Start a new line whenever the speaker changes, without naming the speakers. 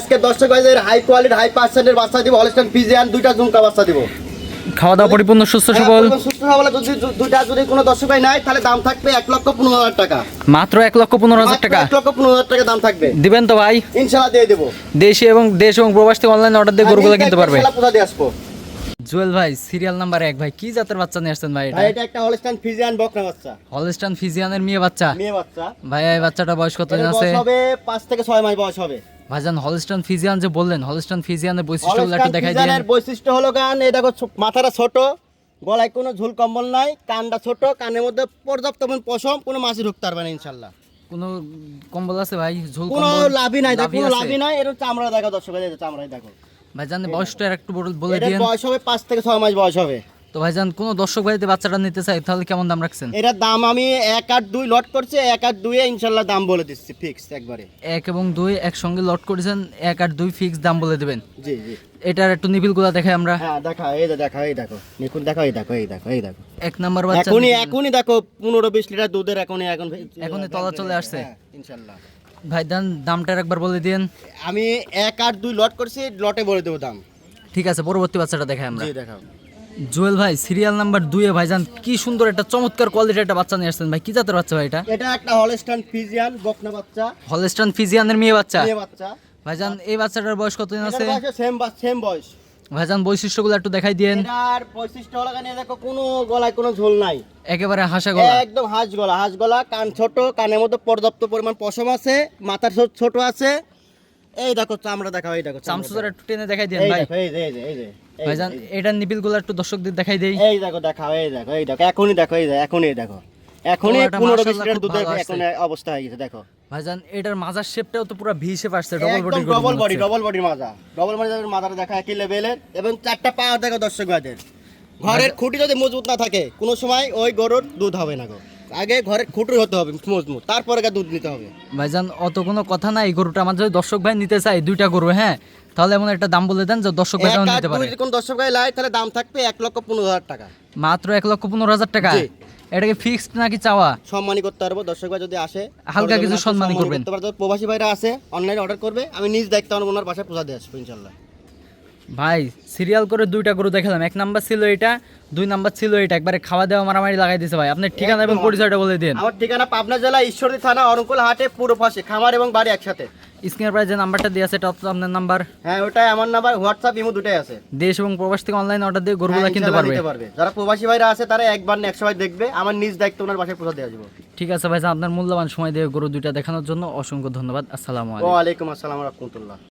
আজকে দর্শক ভাইদের হাই কোয়ালিটি হাই পার্সেন্টের বাচ্চা দিব হলস্টাইন ফিজিয়ান দুইটা ঝুমকা বাচ্চা দিব।
খাওয়া দাওয়া পরিপূর্ণ সুস্থ
হ্যাঁ,
সবল।
সুস্থ সবল। যদি দুইটা যদি কোনো দর্শক ভাই নাই তাহলে দাম থাকবে এক লক্ষ পনেরো হাজার টাকা।
মাত্র এক লক্ষ পনেরো হাজার টাকা।
এক লক্ষ পনেরো হাজার টাকা দাম থাকবে।
দিবেন তো ভাই।
ইনশাল্লাহ দিয়ে দেবো।
দেশে এবং দেশ এবং প্রবাস থেকে অনলাইন অর্ডার দিয়ে গরুগুলো কিনতে পারবে।
আসব।
জুয়েল ভাই সিরিয়াল নাম্বার এক ভাই। কি জাতের বাচ্চা নিয়ে আসছেন ভাই এটা?
একটা হলস্টাইন ফিজিয়ান বকনা বাচ্চা।
হলস্টান ফিজিয়ানের মেয়ে বাচ্চা।
মেয়ে বাচ্চা।
ভাই এই বাচ্চাটা বয়স কত আছে?
বয়স হবে থেকে ছয় মাস বয়স হবে।
ভাইজান হলস্টান ফিজিয়ান যে বললেন হলস্টান ফিজিয়ানের বৈশিষ্ট্যগুলো একটু দেখাই দিন
বৈশিষ্ট্য হলো গান এই দেখো মাথাটা ছোট গলায় কোনো ঝুল কম্বল নাই কানটা ছোট কানের মধ্যে পর্যাপ্ত পশম কোনো মাছি ঢুকতে পারবে না ইনশাল্লাহ।
কোনো কম্বল আছে ভাই? ঝোল
কোনো লাভই নাই দেখো কোনো লাভই নাই এটা চামড়া দেখো দর্শক চামড়াই দেখো।
ভাইজান বয়সটা একটু বলে দিন
বয়স হবে পাঁচ থেকে ছয় মাস বয়স হবে।
তো ভাইজান কোনো দর্শক ভাইতে বাচ্চাটা নিতে চাই তাহলে কেমন দাম রাখছেন?
এটার দাম আমি এক আট দুই লট করছি এক আট দুই ইনশাল্লাহ দাম বলে দিচ্ছি ফিক্স একবারে।
এক এবং দুই একসঙ্গে লট করেছেন এক আর দুই ফিক্স দাম বলে দেবেন।
জি জি।
এটার একটু নিবিলগুলো দেখাই আমরা।
হ্যাঁ দেখা এই দেখা এই দেখো দেখো এই দেখো এই দেখো এই দেখো।
এক নাম্বার বাচ্চা
এখনই এখনই দেখো পনেরো বিশ লিটার দুধের এখনই এখন
এখনই তলা চলে আসছে।
হ্যাঁ, ইনশাল্লাহ।
ভাই দান দামটার একবার বলে দিন
আমি এক আট দুই লট করছি লটে বলে দেবো দাম।
ঠিক আছে পরবর্তী বাচ্চাটা দেখাই আমরা।
জি দেখাও।
জুয়েল ভাই সিরিয়াল নাম্বার দুইয়ে ভাইজান কি সুন্দর একটা চমৎকার কোয়ালিটির একটা বাচ্চা নিয়ে আসছেন ভাই। কি জাতের বাচ্চা ভাই এটা?
এটা একটা হলস্টাইন ফিজিয়ান বকনা বাচ্চা।
হলস্টান ফিজিয়ানের মেয়ে বাচ্চা?
মেয়ে বাচ্চা।
ভাইজান এই বাচ্চাটার বয়স কতদিন আছে?
বয়স সেম সেম বয়স।
ভাইজান বৈশিষ্ট্যগুলো একটু দেখাই দিন
এটার বৈশিষ্ট্য হলো কেন দেখো কোনো গলায় কোনো ঝোল নাই।
একেবারে হাসা গলা।
একদম হাঁস গলা হাঁস গলা কান ছোট কানের মধ্যে পর্যাপ্ত পরিমাণ পশম আছে মাথার ছোট আছে। এই দেখো চামড়া দেখাও এই দেখো চামড়া
চামচুদার একটু টেনে দেখাই দিন
এই
ভাই।
এই যে এই যে এই যে। এই
ভাইজান নিপিলগুলো একটু দর্শকদের দেখাই দেই।
এই দেখো দেখাও এই দেখো এই দেখো এখনই দেখো এই দেখো এখনই দেখো। এখনই দুধের এখন অবস্থা হয়ে গেছে দেখো।
ভাইজান এটার মাজার শেপটাও তো পুরো ভি শেপ আসছে double body
double body double বডির মাজা। ডবল বডি মাজাটা দেখা একই লেভেলের এবং চারটা পা দেখো দর্শক ভাইদের। ঘরের খুঁটি যদি মজবুত না থাকে কোনো সময় ওই গরুর দুধ হবে না গো। আগে ঘরের খুঁটি হতে হবে মজবুত। তারপরে গা দুধ নিতে হবে।
ভাইজান অত কোনো কথা নাই এই গরুটা আমার যদি দর্শক ভাই নিতে চাই দুইটা গরু হ্যাঁ? তাহলে এমন একটা দাম বলে দেন যে দর্শক ভাই
আর
নিতে পারে।
কোনো দর্শক ভাই লাই তাহলে দাম থাকবে এক লক্ষ পনেরো হাজার টাকা।
মাত্র এক লক্ষ পনেরো হাজার টাকা। এটাকে ফিক্সড নাকি চাওয়া?
সম্মানই করতে পারব দর্শক ভাই যদি আসে
হালকা কিছু
সরজমিনে
সম্মানী
সম্মানী
করবেন।
প্রবাসী ভাইরা আছে অনলাইনে অর্ডার করবে আমি নিজ দায়িত্ব আমার ওনার বাসায় পৌঁছা দিয়ে আসব ইনশাল্লাহ।
ভাই সিরিয়াল করে দুইটা গরু দেখালাম। এক নাম্বার ছিল এটা দুই নাম্বার ছিল এটা। একবারে খাওয়া দাওয়া মারামারি লাগাই দিছে ভাই। আপনার ঠিকানা এবং পরিচয়টা বলে দিন।
আমার ঠিকানা পাবনা জেলা ঈশ্বরদী থানা অরঙ্কুল হাটে পুরো পাশে খামার এবং বাড়ি একসাথে।
স্ক্রিনের প্রায় যে নাম্বারটা দিয়ে আছে এটা আপনার নাম্বার।
হ্যাঁ ওটাই আমার নাম্বার হোয়াটসঅ্যাপ ইমো দুটাই আছে।
দেশ এবং প্রবাস থেকে অনলাইন অর্ডার দিয়ে গরুগুলো
হ্যাঁ,
কিনতে পারবে।
যারা প্রবাসী ভাইরা আছে তারা একবার না একশো দেখবে। আমার নিজ দায়িত্ব ওনার বাসায় পৌঁছা দিয়ে আসব
ঠিক আছে ভাই আপনার মূল্যবান সময় দিয়ে গরু দুইটা দেখানোর জন্য অসংখ্য ধন্যবাদ। আসসালামু আলাইকুম।
আসসালাম রহমতুল্লাহ।